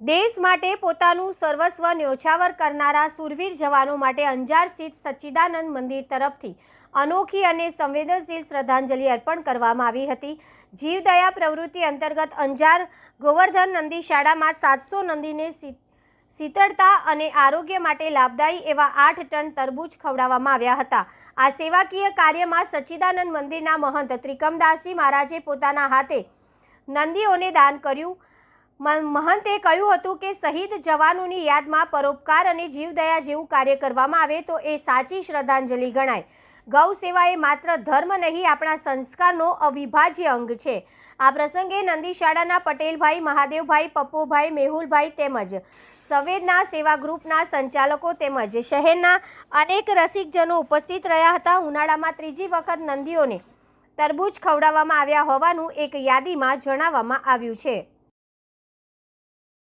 દેશ માટે પોતાનું સર્વસ્વ ન્યોછાવર કરનારા સુરવીર જવાનો માટે અંજાર સ્થિત સચ્ચિદાનંદ મંદિર તરફથી અનોખી અને સંવેદનશીલ શ્રદ્ધાંજલિ અર્પણ કરવામાં આવી હતી. જીવદયા પ્રવૃત્તિ અંતર્ગત અંજાર ગોવર્ધન નંદી શાળામાં સાતસો નંદીને શીતળતા અને આરોગ્ય માટે લાભદાયી એવા આઠ ટન તરબૂચ ખવડાવવામાં આવ્યા હતા. આ સેવાકીય કાર્યમાં સચ્ચિદાનંદ મંદિરના મહંત ત્રિકમદાસજી મહારાજે પોતાના હાથે નંદીઓને દાન કર્યું. મહંતે કહ્યું હતું કે શહીદ જવાનોની યાદમાં પરોપકાર અને જીવદયા જેવું કાર્ય કરવામાં આવે તો એ સાચી શ્રદ્ધાંજલિ ગણાય. ગૌ સેવા એ માત્ર ધર્મ નહીં, આપણા સંસ્કારનો અવિભાજ્ય અંગ છે. આ પ્રસંગે નંદી શાળાના પટેલભાઈ, મહાદેવભાઈ, પપ્પુભાઈ, મેહુલભાઈ તેમજ સંવેદના સેવા ગ્રુપના સંચાલકો તેમજ શહેરના અનેક રસિકજનો ઉપસ્થિત રહ્યા હતા. ઉનાળામાં ત્રીજી વખત નંદીઓને તરબૂચ ખવડાવવામાં આવ્યા હોવાનું એક યાદીમાં જણાવવામાં આવ્યું છે.